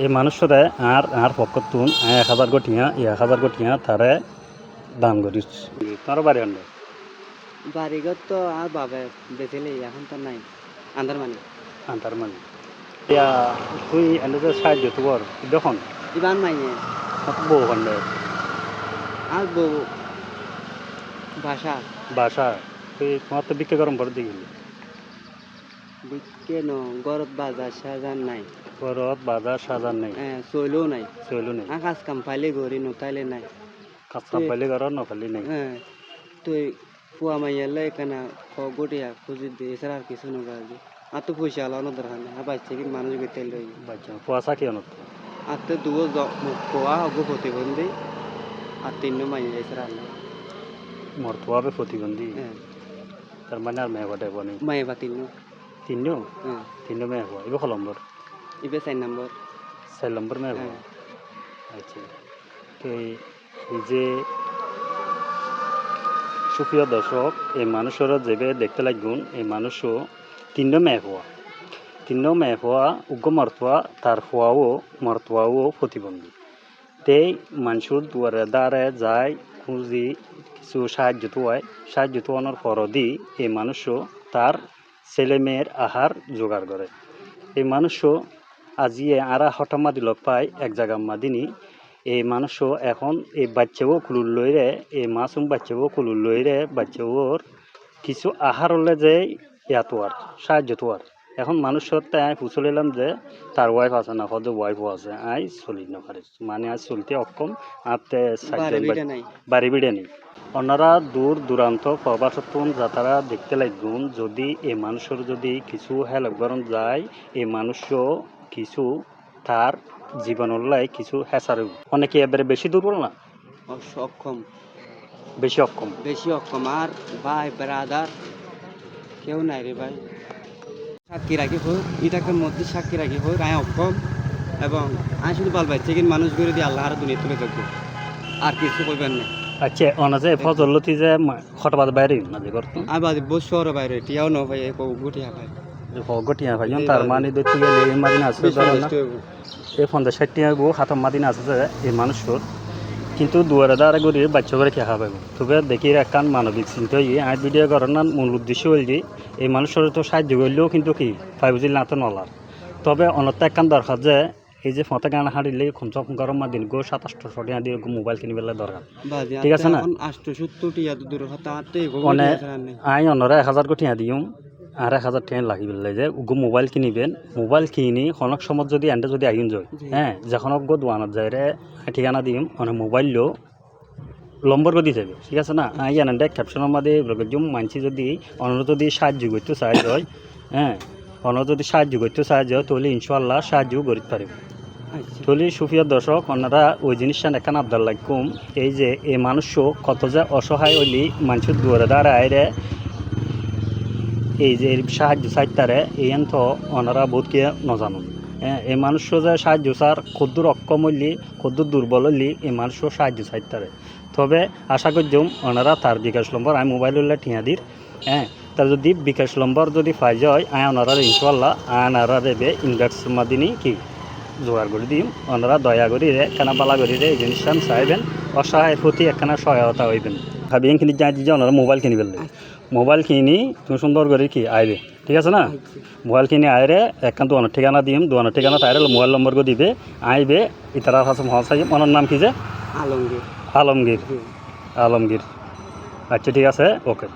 এই মানুষরে আর আর পক্ষত তুন এক হাজার গঠিয়া এক হাজার গঠিয়া তারে দান করিস। তোর বাড়ি আনবে বাড়িঘর তো আর বাবে বেঁচেলে এখন তো নাই। আন্দার মানে আন্তার মানে ইয়া তুই এনে যে সাহায্য তোর দেখুন। ইবান মাইনে। বউ কান্ডে আর বউ। ভাষা বাসা? তুই তোমার তো বিক্রি গরম করে দিবি বিকে ন গরত বাজার সাজান নাই। ঘরত বাজার সাজার নেই। চইলেও নাই। চলু নেই। কাজ কাম পাইলে গড়ি নতাইলে নাই। কাঁচা পাইলে ঘর নখালি নেই। হ্যাঁ তুই পুয়া মাইয়ালে এখানে গটিয়া খুঁজি দিয়ে এছাড়া আর কিছু নগা আর তো পয়সা আলানো দরকার আর বাচ্চা কি মানুষ বেতেল রই বাচ্চা কুয়াশা কি অনত আর তো দুগো কোয়া হব প্রতিবন্ধী আর তিন মাইয়া এছাড়া আর নাই মরতুয়াবে প্রতিবন্ধী তার মানে আর মেয়ে ঘটে বনি মাইয়া বা তিন তিনও? হ্যাঁ তিনও মেয়ে হওয়া এবার কলম্বর ইবে চার নম্বর চার নম্বর হ্যাঁ আচ্ছা তো যে সুপ্রিয় দর্শক এই মানুষের যেবে দেখতে লাগুন এই মানুষও তিন মেয়ে হওয়া তিন মেয়ে হওয়া উগ্র মরতুয়া তার হওয়াও মরতুয়াও প্রতিবন্ধী তেই মানুষের দুয়ারে দ্বারে যায় খুঁজি কিছু সাহায্য তোয়ায় সাহায্য তোয়ানোর পরদি এই মানুষও তার ছেলে মেয়ের আহার জোগাড় করে এই মানুষও আজিয়ে আরা হঠাৎ মাদি লগ পাই এক জায়গা মাদিনী এই মানুষও এখন এই বাচ্চাও কুলুর লইরে এই মাসুম বাচ্চাও কুলুর লইরে, বাচ্চাওর কিছু আহার হলে যে ইয়াতো আর, সাহায্য তো আর। এখন মানুষের তাই আমি ফুসলিলাম যে তার ওয়াইফ আছে না হয়তো ওয়াইফও আছে আই চলি না পারে। মানে আজ চলতে অক্ষম আর তে বাড়ি বাড়ি বিড়ে নেই। ওনারা দূর দূরান্ত প্রবাসত্বন যাতারা দেখতে লাগবেন যদি এই মানুষের যদি কিছু হেল্প করেন যায় এই মানুষও কিছু তার জীবনের লাই কিছু হেসারে অনেকে এবারে বেশি দুর্বল না? অক্ষম। বেশি অক্ষম। বেশি অক্ষম। আর ভাই ব্রাদার কেউ নাই রে ভাই। সাক্ষী রাখি হোক ইটাকের মধ্যে সাক্ষী রাখি হোক আয় অক্ষম। এবং আমি শুধু বল ভাই চেকিন মানুষ করে দিয়ে আল্লাহ আর দুনিয়া তুলে থাকব আর কিছু করবেন না। আচ্ছা অনাজে ফজলতি যে খটবাদ বাইরে মাঝে করতো? আমি বাদি বস শহর বাইরে টিয়াও ন ভাই গুটিয়া ভাই। গটিয়া ভাই তার মানে দেখতে গেলে এই মাদিনা আছে না। এই পঞ্চাশ ষাট টাকা গো হাতম মাদিনা আছে যে এই মানুষের কিন্তু দুয়ারে দ্বারা গরিব বাচ্চা করে খেয়া পাবো তবে দেখি একখান মানবিক চিন্তা হয়ে আই ভিডিও করার না মূল উদ্দেশ্য হল যে এই মানুষের তো সাহায্য করলেও কিন্তু কি ফাইভ জি না তো নলার। তবে অনত্য একখান দরকার যে এই যে ফতে গান হারিলে খমচ গরম মা দিন গো সাতাশশো টাকা দিয়ে মোবাইল কিনি পেলে দরকার। ঠিক আছে না? আষ্ট সত্তর টিয়া দূর মানে আই অনরা এক হাজার কোটি দিম আর এক হাজার টাকা লাগি পেলে যে গো মোবাইল কিনিবেন মোবাইল কিনি হনক সময় যদি এনটা যদি আহিন যায় হ্যাঁ যখন গো দোয়ানত যায় রে ঠিকানা দিম মানে মোবাইল লো লম্বর করে যাবে ঠিক আছে না? জানেন দেখ ক্যাপশনের মধ্যে জুম মানছি যদি অন্য যদি সাহায্য করতে সাহায্য হয় হ্যাঁ অন্য যদি সাহায্য করতে সাহায্য হয় তাহলে ইনশাল্লাহ সাহায্য করতে পারবে। তাহলে সুফিয়া দর্শক ওনারা ওই জিনিসটা এখানে আবদার লাগুম এই যে এই মানুষও কত যে অসহায় হইলি মানুষের দুয়ারে দ্বারা আইরে এই যে সাহায্য চাইতারে এই তো ওনারা বহুত কে নজানুন এই মানুষ যে সাহায্য চার ক্ষুদ্র অক্ষম হইলি ক্ষুদ্র দুর্বল হইলি এই মানুষও সাহায্য চাইতারে তবে আশা করছুম ওনারা তার বিকাশ নম্বর আমি মোবাইল উল্লে ঠিয়া দির। হ্যাঁ তার যদি বিকাশ নম্বর যদি পাই যায়, আয় ওনারা ইনশাল্লাহ আনারা দেবে ইনভেক্স মাদিনী কি জোগাড় করে দিম। ওনারা দয়া করি রে কেনা পালা করি রে এই জিনিসটা চাইবেন অসহায়ের প্রতি একখানা সহায়তা হইবেন। ভাবিয়েন কিনি যাই যে ওনারা মোবাইল কিনি ফেললে মোবাইল কিনি তুমি সুন্দর করে কি আইবে ঠিক আছে না? মোবাইল কিনে আইরে একখান দোকানের ঠিকানা দিম দোকানের ঠিকানা তাইরে মোবাইল নম্বর দিবে আইবে ইতারা কাছে মহাশাই ওনার নাম কি যে? আলমগীর। আলমগীর। আলমগীর। আচ্ছা ঠিক আছে ওকে।